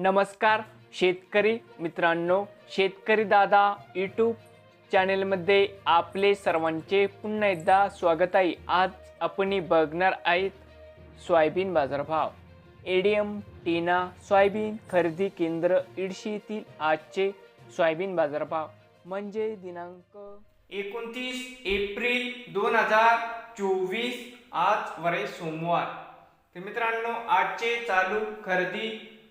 नमस्कार शेतकरी मित्रांनो शेतकरी दादा यूट्यूब चॅनेलमध्ये आपले सर्वांचे पुन्हा एकदा स्वागत आहे. आज आपण बघणार आहेत सोयाबीन बाजारभाव. एडीएम टीना सोयाबीन खरेदी केंद्र इडशी आजचे सोयाबीन बाजारभाव. म्हणजे दिनांक एकोणतीस एप्रिल दोन हजार चोवीस आज वरे सोमवार. तर मित्रांनो आजचे चालू खरेदी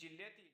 जिल्ह्यातील